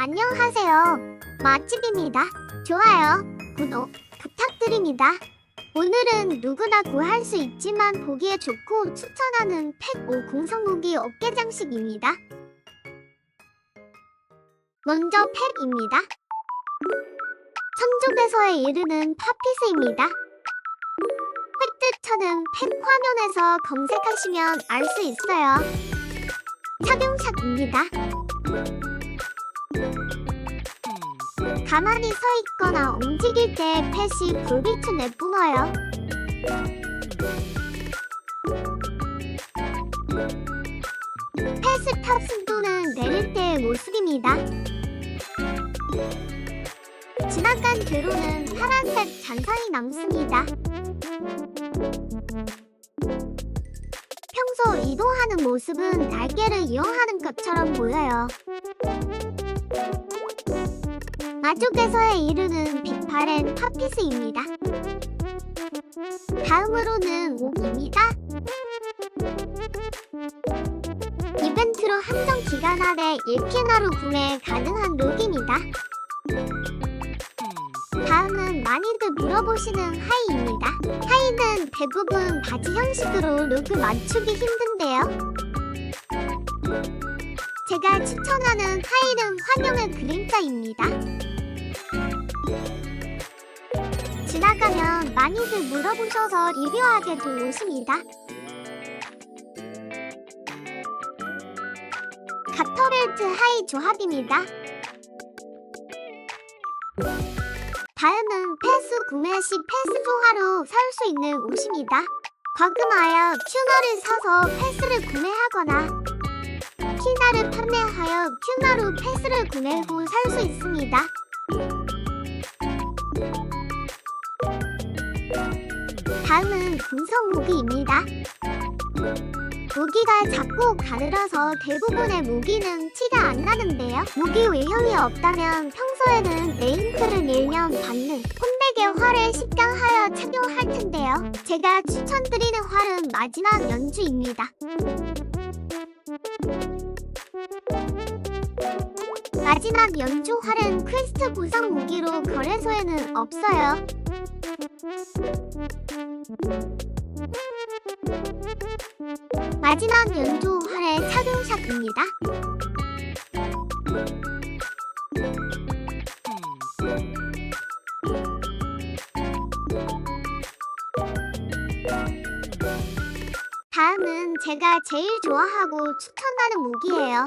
안녕하세요. 맛집입니다. 좋아요, 구독 부탁드립니다. 오늘은 누구나 구할 수 있지만 보기에 좋고 추천하는 펫5 공성무기 어깨 장식입니다. 먼저 펫입니다. 천족에서에 이르는 파피스입니다. 획득처는 펫 화면에서 검색하시면 알 수 있어요. 착용샷입니다. 가만히 서 있거나 움직일 때 펫이 불빛을 내뿜어요. 펫을 탑승도는 내릴 때의 모습입니다. 지나간 뒤로는 파란색 잔상이 남습니다. 평소 이동하는 모습은 날개를 이용하는 것처럼 보여요. 마족에서에 이르는 빅파렌 파피스입니다. 다음으로는 옥입니다. 이벤트로 한정 기간 안에 1피나로 구매 가능한 룩입니다. 다음은 많이들 물어보시는 하이입니다. 하이는 대부분 바지 형식으로 룩을 맞추기 힘든데요. 제가 추천하는 하이는 환영의 그림자입니다. 지나가면 많이들 물어보셔서 리뷰하게 된 옷입니다. 가터벨트 하이 조합입니다. 다음은 패스 구매 시 패스 조화로 살 수 있는 옷입니다. 과금하여 튜너를 사서 패스를 구매하거나 키나를 판매하여 튜너로 패스를 구매 후 살 수 있습니다. 다음은 금성 무기입니다. 무기가 작고 가늘어서 대부분의 무기는 티가 안 나는데요. 무기 외형이 없다면 평소에는 네임플을 밀면 받는 혼백의 활을 식당하여 착용할 텐데요. 제가 추천드리는 활은 마지막 연주입니다. 마지막 연주 활은 퀘스트 구성 무기로 거래소에는 없어요. 마지막 연주 활의 착용샷입니다. 다음은 제가 제일 좋아하고 추천하는 무기예요.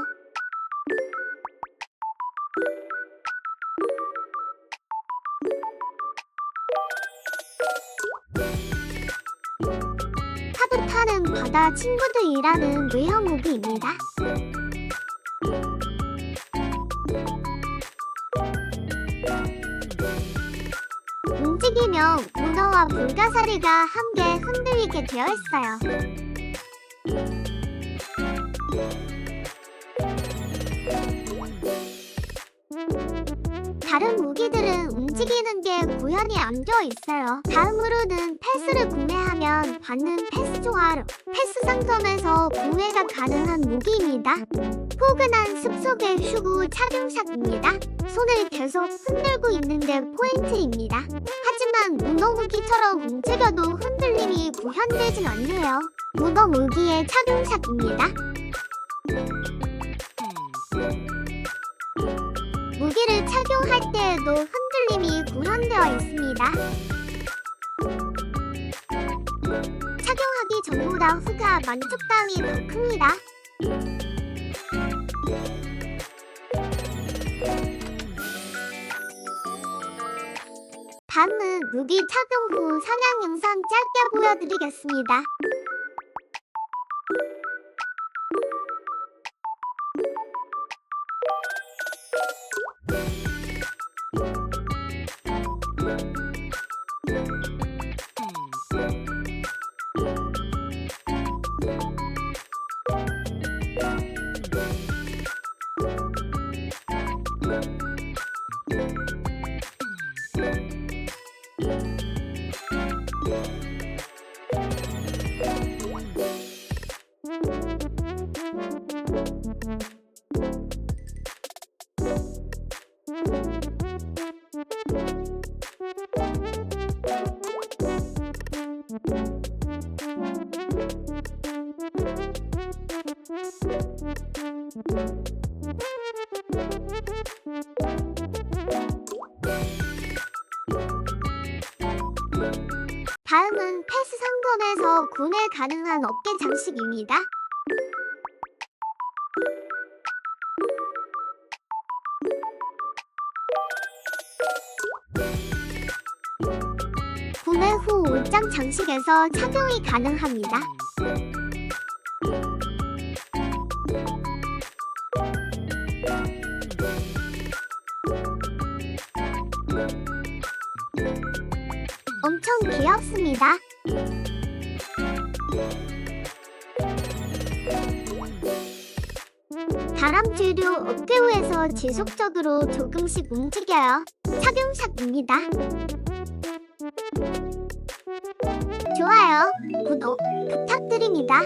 파도 타는 바다 친구들이라는 외형 무기입니다. 움직이며 문어와 불가사리가 함께 흔들리게 되어 있어요. 다른 무기들은 움직이는 게 구현이 안 되어 있어요. 다음으로는 패스를 구매하면 받는 패스 조화로 패스 상점에서 구매가 가능한 무기입니다. 포근한 숲속의 휴구 착용샷입니다. 손을 계속 흔들고 있는 게 포인트입니다. 하지만 문어 무기처럼 움직여도 흔들림이 구현되진 않네요. 문어 무기의 착용샷입니다. 무기를 착용할 때에도 흔들림이 구현되어 있습니다. 착용하기 전보다 후가 만족감이 더 큽니다. 다음은 무기 착용 후 사냥 영상 짧게 보여드리겠습니다. you 다음은 패스 상점에서 구매 가능한 어깨 장식입니다. 구매 후 옷장 장식에서 착용이 가능합니다. 엄청 귀엽습니다. 다람쥐류 어깨위에서 지속적으로 조금씩 움직여요. 착용샷입니다. 좋아요, 구독 부탁드립니다.